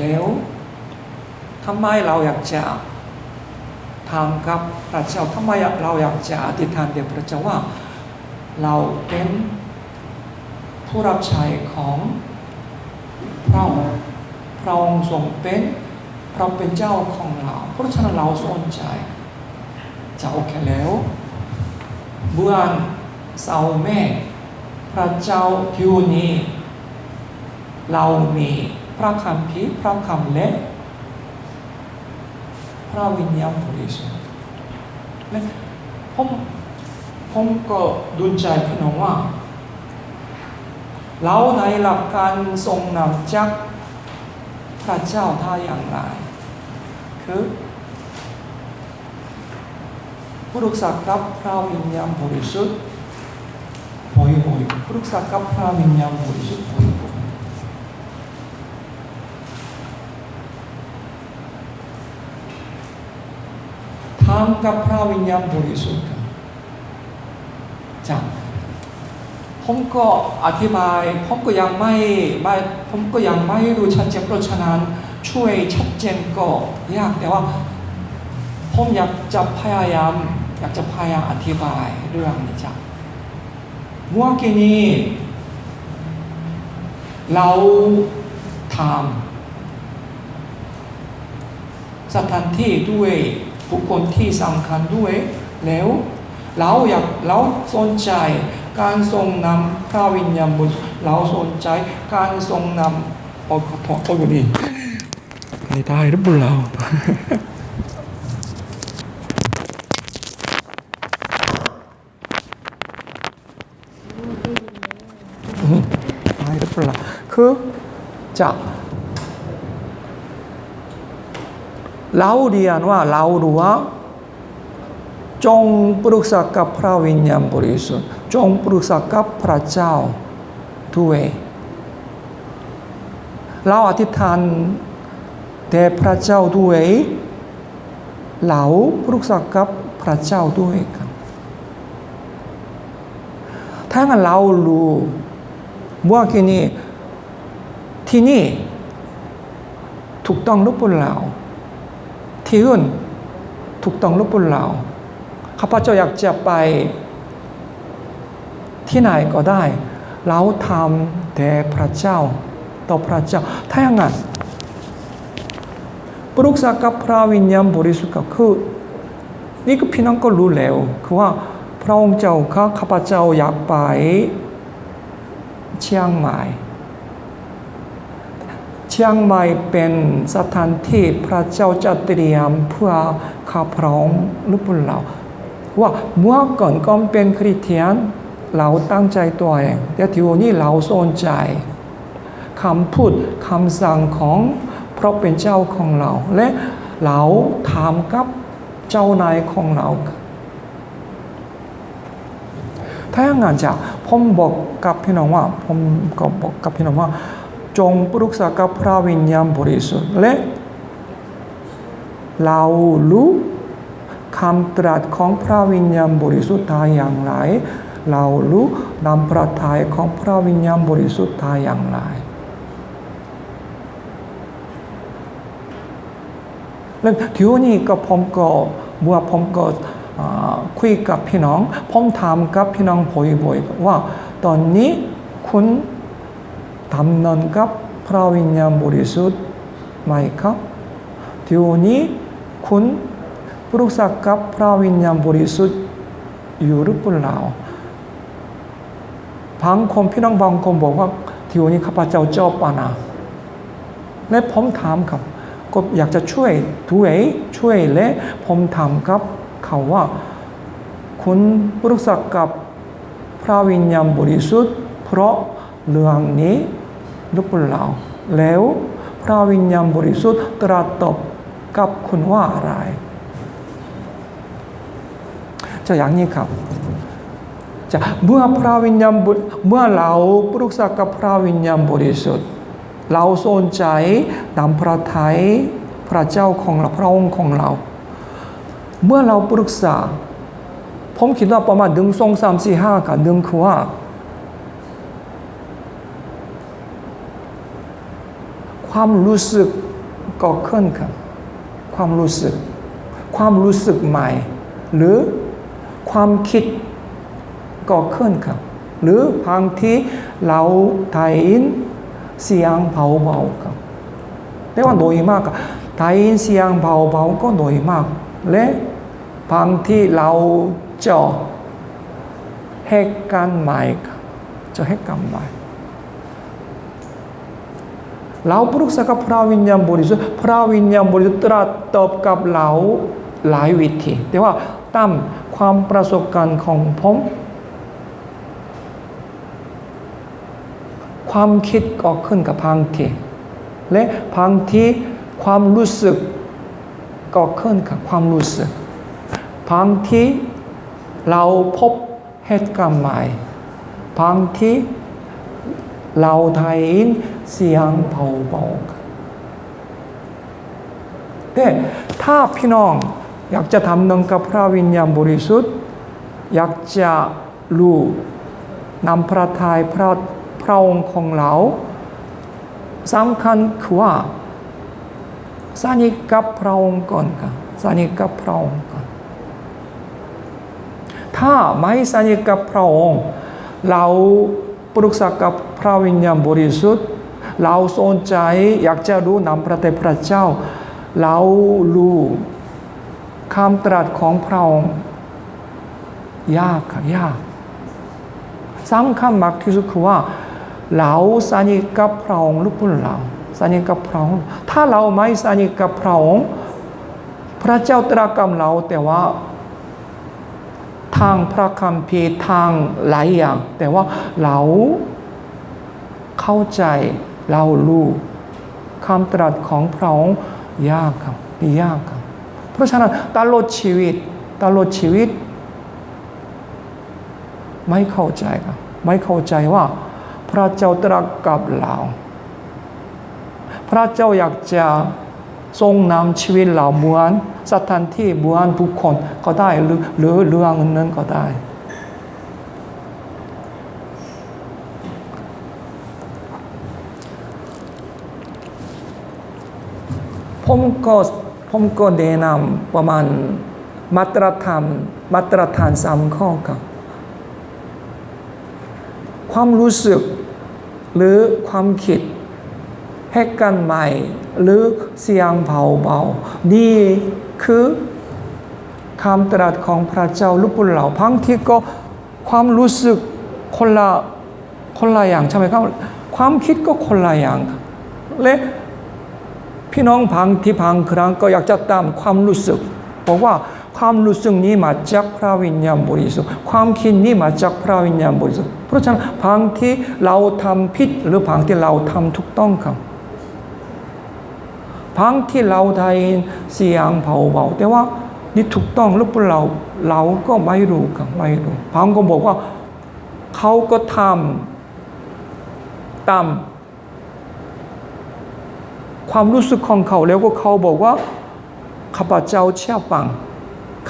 แล้วทำไมเราอยากจะทำกับพระเจ้าทำไมเราอยากจะอธิษฐานเดียวพระเจ้าว่า เราเป็นผู้รับใช้ของพระองค์พระองค์ทรงเป็นพระเป็นเจ้าของเรา เพราะฉะนั้นเราสนใจจะโอเคแล้วเบื้องเสาแม่ พระเจ้าทิวนี้เรามี พระคำพีพระคำและพระวิญญาณบริสุทธิ์และผมผมก็ดุลใจพี่น้องว่า เราในหลักการทรงนำจากพระเจ้าท่าอย่างไร คือผู้รักษากับพระวิญญาณบริสุทธิ์บ่อยๆผู้รักษากับพระวิญญาณบริสุทธิ์บ่อยๆ ทำกับพระวิญญาณบริสุทธิ์กันจ้ะผมก็อธิบายผมก็ยังไม่ไม่ผมก็ยังไม่รู้ชัดเจนเพราะฉะนั้นช่วยชัดเจนก็ยากแต่ว่าผมอยากจะพยายามอยากจะพยายามอธิบายเรื่องนี้จ้ะเมื่อกี้นี้เราทำสถานที่ด้วย บุคคลที่สำคัญด้วยแล้วเราอยากเราสนใจการทรงนำพระวิญญาณบริสุทธิ์เราสนใจการทรงนำโอ้ขอโทษโอ้ยนี่ไม่ได้หรือเปล่าตายหรือเปล่าคือจะ เราเรียนว่าเรารู้ว่าจงปรึกษากับพระวิญญาณบริสุทธิ์จงปรึกษากับพระเจ้าด้วยเราอธิษฐานแด่พระเจ้าด้วยเราปรึกษากับพระเจ้าด้วยกันถ้างั้นเรารู้เมื่อกี้นี้ที่นี่ถูกต้องรือเปล่าที่อื่ถูกต้องหรือเปล่า ข้าพเจ้าอยากจะไปที่ไหนก็ได้เราทำแต่พระเจ้าต่อพระเจ้าถ้าอย่างนั้นปรึกษากับพระวิญญาณบริสุทธิ์ก็คือนี่ก็พี่น้องก็รู้แล้วคือว่าพระองค์ เชียงใหม่เป็นสถานที่พระเจ้าจะเตรียมเพื่อข้าพระองค์หรือเปล่าว่าเมื่อก่อนก็เป็นคริสเตียน เราตั้งใจตัวเองแต่ทีนี้เราสนใจคำพูดคำสั่งของพระเป็นเจ้าของเรา และเราทำกับเจ้านายของเรา ถ้าอย่างนั้นจะผมบอกกับพี่น้องว่าผมก็บอกกับพี่น้องว่า จงปรึกษากับพระวิญญาณบริสุทธิ์และเรารู้คำตรัสของพระวิญญาณบริสุทธิ์ได้อย่างไร เรารู้นำพระทัยของพระวิญญาณบริสุทธิ์ได้อย่างไร แล้วทีนี้ก็ผมก็เมื่อผมก็คุยกับพี่น้องผมถามกับพี่น้องบ่อยๆว่าตอนนี้คุณ ทำนันกับพระวิญญาณบริสุทธิ์ไหมครับทีนี้คุณปรึกษากับพระวิญญาณบริสุทธิ์อยู่หรือเปล่าบางคนพี่น้องบางคนบอกว่าทีนี้ข้าพเจ้าจบปานะและผมถามครับก็อยากจะช่วยด้วยช่วยและผมถามกับเขาว่าคุณปรึกษากับพระวิญญาณบริสุทธิ์เพราะเรื่องนี้ หรือเปล่าแล้วพระวิญญาณบริสุทธิ์ตรัสตอบกับคุณว่าอะไรจะอย่างนี้ครับจะเมื่อพระวิญญาณเมื่อเราปรึกษากับพระวิญญาณบริสุทธิ์ เราสนใจนำพระทัยพระเจ้าของเราพระองค์ของเรา เมื่อเราปรึกษาผมคิดว่าประมาณหนึ่งสองสามสี่ห้ากับหนึ่งคือว่า ความรู้สึกก็ขึ้นครับ ความรู้สึก ความรู้สึกใหม่ หรือความคิดก็ขึ้นครับ หรือบางทีเราไทยอินเสียงเบาๆครับแต่ว่าโดยมากไทยอินเสียงเบาๆก็โดยมาก และบางทีเราจะเหตุการณ์ใหม่ครับจะเหตุการณ์ใหม่ เราปรึกษากับพระวิญญาณบริสุทธิ์พระวิญญาณบริสุทธิ์ตรัสตอบกับเราหลายวิธีแต่ว่าตามความประสบการณ์ของผมความคิดก็ขึ้นกับบางทีและบางทีความรู้สึกก็ขึ้นกับความรู้สึกบางทีเราพบเหตุการณ์ใหม่บางทีเราไทยอินเสียงเบาๆแต่ถ้าพี่น้องอยากจะทำนองกับพระวิญญาณบริสุทธิ์อยากจะรู้นำพระทัยพระพระองค์ของเราสำคัญคือว่าสนิทกับพระองค์ก่อนครับสนิทกับพระองค์ก่อนถ้าไม่สนิทกับพระองค์เราปรึกษากับพระวิญญาณบริสุทธิ์ เราสนใจอยากจะรู้นำพระทัยพระเจ้า เรารู้คำตรัสของพระองค์ยากค่ะยากสำคัญมากที่สุดคือว่า เราสนิทกับพระองค์หรือเปล่าสนิทกับพระองค์ถ้าเราไม่สนิทกับพระองค์พระเจ้าตรัสกับเราแต่ว่าทางพระคัมภีทางหลายอย่าง แต่ว่าเราเข้าใจ เรารู้คำตรัสของพระองค์ยากครับยากครับ เพราะฉะนั้นตลอดชีวิตตลอดชีวิต ไม่เข้าใจครับ ไม่เข้าใจว่าพระเจ้าตรัสกับเราพระเจ้าอยากจะทรงนำชีวิตเราเหมือนสถานที่เหมือนบุคคลก็ได้หรือหรือเรื่องนั้นก็ได้ ผมก็ผมก็แนะนำประมาณมาตรฐานมาตรฐานสามข้อครับ ความรู้สึกหรือความคิดให้กันใหม่ หรือเสียงเบาๆนี่คือคำตรัสของพระเจ้าลูกปุเราบางที่ก็ความรู้สึกคนละคนละอย่างใช่ไหมครับ ความคิดก็คนละอย่างและ พี่น้องพังที่พังครั้งก็อยากจะตามความรู้สึกบอกว่าความรู้สึกนี้มาจากพระวิญญาณบริสุทธิ์ความคิดนี้มาจากพระวิญญาณบริสุทธิ์เพราะฉะนั้นบางที่เราทำผิดหรือบางที่เราทำถูกต้องครับบางที่เราไทยเสียงเบาๆแต่ว่านี่ถูกต้องหรือเปล่าเราก็ไม่รู้ครับไม่รู้บางก็บอกว่าเขาก็ทำตาม ความรู้สึกของเขาแล้วก็เขาบอกว่าข้าพเจ้าเชื่อฟัง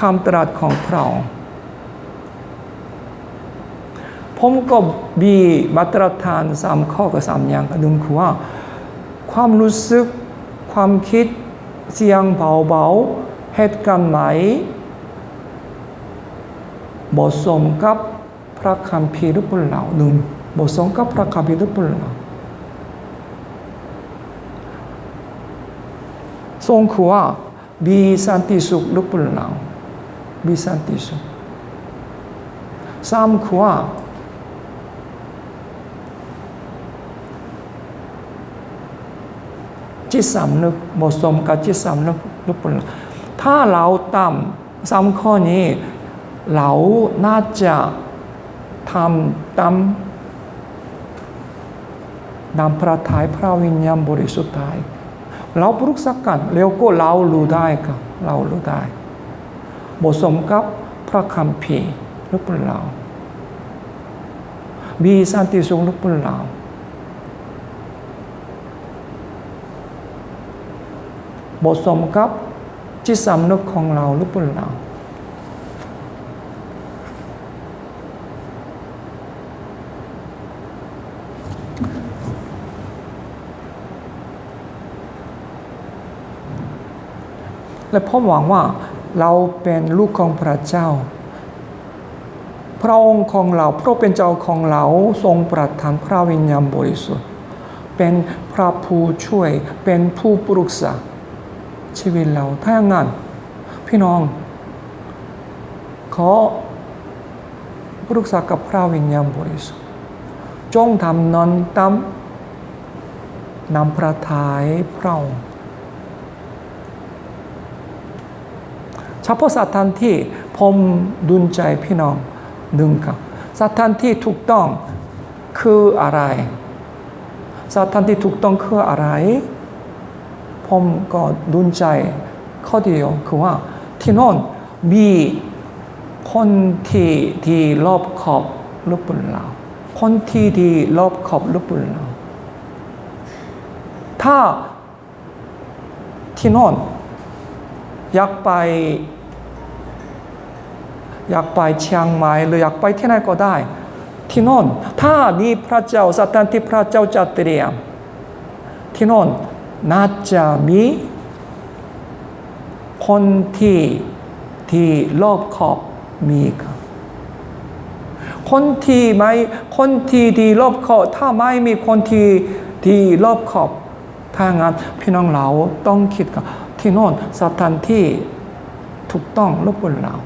คำตรัสของพระองค์ผมก็มีมาตรฐานสามข้อกับสามอย่างหนึ่งคือว่า ความรู้สึกความคิดเสียงเบาๆเหตุการณ์ใหมบทสมกับพระคัมภีร์หรือเปล่าหนึ่งบทสมกับพระคัมภีร์หรือเปล่า ทรงคือว่ามีสันติสุขหรือเปล่ามีสันติสุขสามคือว่าจิตสำนึกเหมาะสมกับจิตสำนึกหรือเปล่าถ้าเราตามสามข้อนี้ เราน่าจะทำตามนำพระทัยพระวิญญาณบริสุทธิ์ได้ เราปรุกสักกันแล้วก็เรารู้ได้ครับ เรารู้ได้เหมาะสมกับพระคัมภีร์หรือเปล่า มีสันติสุขหรือเปล่าเหมาะสมกับจิตสำนึกของเราหรือเปล่า และผมหวังว่าเราเป็นลูกของพระเจ้า พระองค์ของเราพระเป็นเจ้าของเราทรงประทานพระวิญญาณบริสุทธิ์ เป็นพระผู้ช่วยเป็นผู้ปรึกษาชีวิตเราถ้าอย่างนั้น พี่น้อง ขอปรึกษากับพระวิญญาณบริสุทธิ์จงทำนอนตามนำพระทัยพระองค์เฉพาะสถานที่ผมดุลใจพี่น้องหนึ่งครับสถานที่ถูกต้องคืออะไรสถานที่ถูกต้องคืออะไร ผมก็ดุลใจข้อเดียวคือว่าที่โน่นมีคนที่ที่รอบขอบหรือเปล่าคนที่ที่รอบขอบหรือเปล่าถ้าที่โน่นอยากไป อยากไปเชียงใหม่หรืออยากไปที่ไหนก็ได้ ที่โน่นถ้ามีพระเจ้าสถานที่พระเจ้าจัดเตรียม ที่โน่นน่าจะมีคนที่ที่รอบขอบมีครับคนที่ไม่คนที่ที่รอบขอบถ้าไม่มีคนที่ที่รอบขอบถ้างั้นพี่น้องเราต้องคิดกับที่โน่นสถานที่ถูกต้องรือเปล่า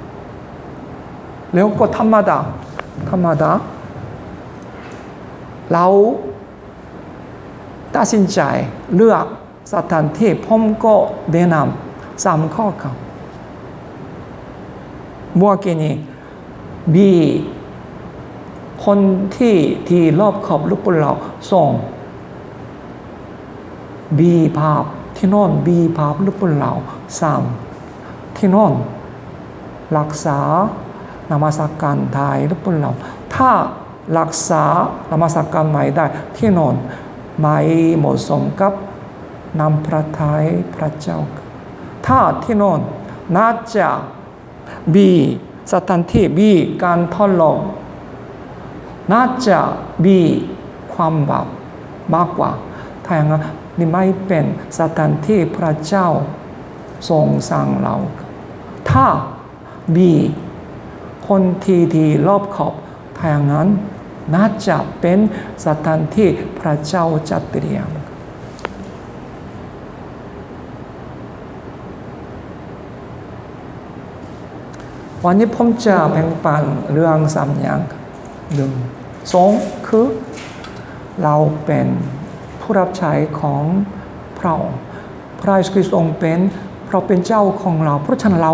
แล้วก็ธรรมดา ธรรมดา เราตัดสินใจเลือกสถานที่ผมก็แนะนำสามข้อครับเมื่อกี้นี้มีคนที่ที่รอบขอบหรือเปล่าส่งบีภาพที่นอนบีภาพหรือเปล่าสามที่นอนรักษา นมัสการไทยหรือเปล่าถ้ารักษานมัสการไม่ได้ที่นอนไม่เหมาะสมกับนำพระทัยพระเจ้า ถ้าที่นอนน่าจะบีสถานที่บีการทดลองน่าจะบีความบาปมากกว่า ถ้าอย่างนั้นนี่ไม่เป็นสถานที่พระเจ้าทรงสร้างเรา ถ้าบี คนที่ดีรอบขอบถ้างนั้นน่าจะเป็นสถานที่พระเจ้าจัดเตรียมวันนี้ผมจะแบ่งปันเรื่องสามอย่างหนึ่งสองคือ เราเป็นผู้รับใช้ของพระองค์พระเยซูคริสต์ทรงเป็นพระเป็นเจ้าของเรา เพราะฉะนั้นเรา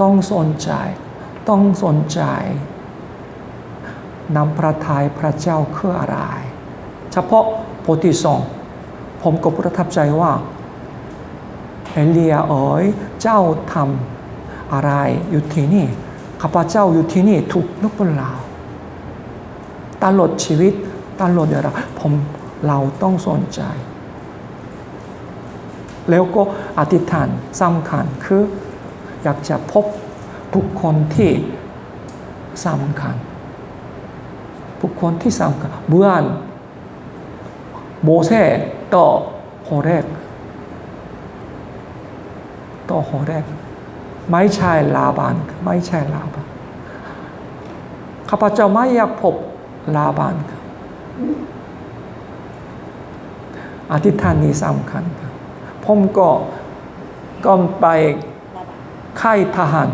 ต้องสนใจ ต้องสนใจนำพระทัยพระเจ้าคืออะไร เฉพาะโพธิสองผมก็ประทับใจว่า เอเลียเอ๋ยเจ้าทำอะไรอยู่ที่นี่ข้าพเจ้าอยู่ที่นี่ถูกหรือเปล่าตลอดชีวิตตลอดเวลาผมเราต้องสนใจ แล้วก็อธิษฐานสำคัญคืออยากจะพบ บุคคลที่สำคัญบุคคลที่สำคัญเมื่อนโมเสสต่อโฮเรกต่อโฮเรก ไม่ใช่ลาบานไม่ใช่ลาบานข้าพเจ้าไม่อยากพบลาบานครับอธิษฐานนี้สำคัญครับผมก็ก่อนไปค่ายทหาร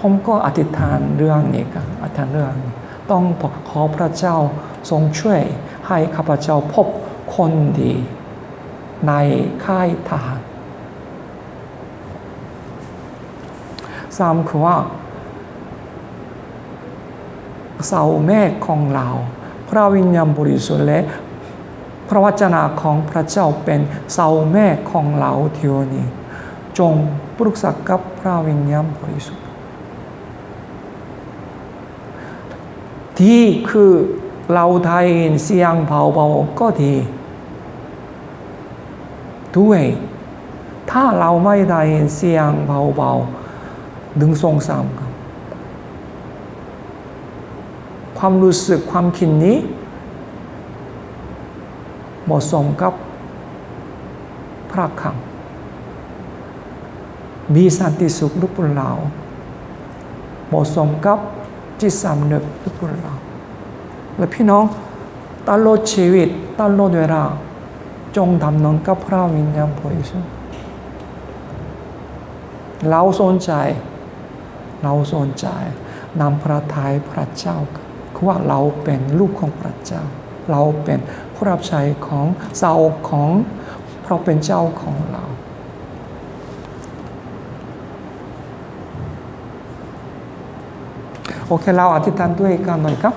ผมก็อธิษฐานเรื่องนี้ครับอธิษฐานเรื่องนี้ต้องขอพระเจ้าทรงช่วยให้ข้าพเจ้าพบคนดีในค่ายทหารสามคือว่าเสาแม่ของเรา พระวิญญาณบริสุทธิ์และพระวจนะของพระเจ้าเป็นเสาแม่ของเราเทียวนี้จงปรึกษากับพระวิญญาณบริสุทธิ์ ที่คือเราไทยเสียงเบาๆก็ดีด้วย ถ้าเราไม่ได้เสียงเบาๆดึงทรงสามครับ ความรู้สึกความคิดนี้เหมาะสมกับพระคำมีสันติสุขหรือเปล่าเหมาะสมกับ จิตสำนึกหรือเปล่าและพี่น้องตลอดชีวิตตลอดเวลาจงดำเนินกับพระวิญญาณบริสุทธิ์เราสนใจ เราสนใจนำพระทัยพระเจ้าคือว่าเราเป็นลูกของพระเจ้า เราเป็นผู้รับใช้ของเสาของพระเป็นเจ้าของเรา โอเคเราอธิษฐานด้วยกันหน่อยครับ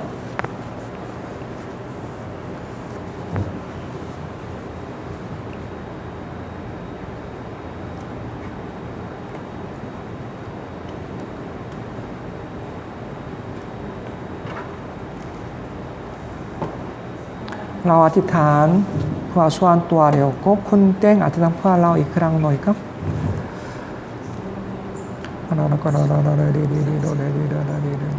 เราอธิษฐานเพื่อส่วนตัวเดียวก็คุณเต้งอธิษฐานเพื่อเราอีกครั้งหน่อยครับโอเคกาเร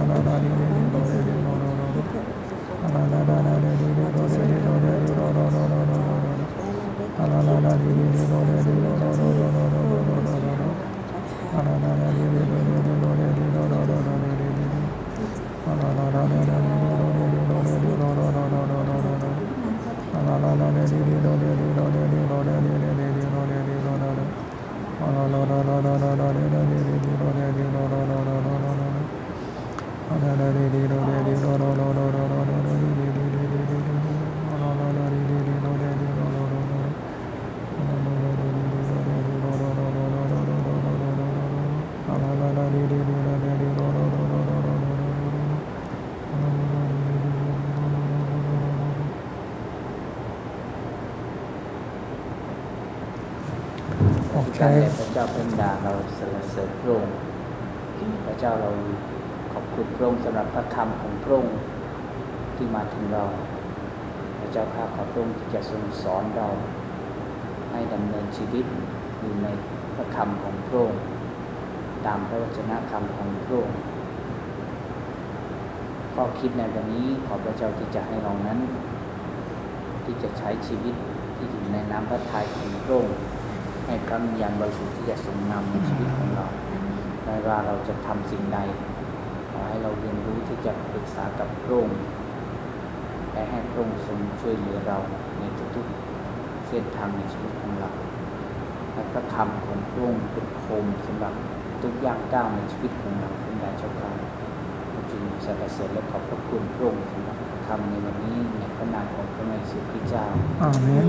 সাল্লাহ আলী ให้พระเจ้าเป็นดาเราสรรเสริญพระองค์พระเจ้าเราขอบคุณพระองค์สำหรับพระคำของพระองค์ที่มาถึงเรา พระเจ้าข้าขอบพระองค์ที่จะทรงสอนเรา ให้ดำเนินชีวิตอยู่ในพระคำของพระองค์ตามพระวจนะคำของพระองค์ข้อคิดในวันนี้ขอพระเจ้าที่จะให้เรานั้น ที่จะใช้ชีวิตที่อยู่ในน้ำพระทัยของพระองค์ ให้พระวิญญาณบริสุทธิ์ที่จะทรงนำในชีวิตของเราไม่ว่าเราจะทำสิ่งใด ขอให้เราเรียนรู้ที่จะปรึกษากับพระองค์และให้พระองค์ทรงช่วยเหลือเราในทุกๆเส้นทางในชีวิตของเรา และพระคำของพระองค์เป็นโคมสำหรับทุกย่างก้าวในชีวิตของเราเป็นได้เจ้าค่ะจึงสรรเสริญและขอบพระคุณพระองค์สำหรับคำในวันนี้ในพระนามของพระเยซูคริสต์เจ้าอาเมน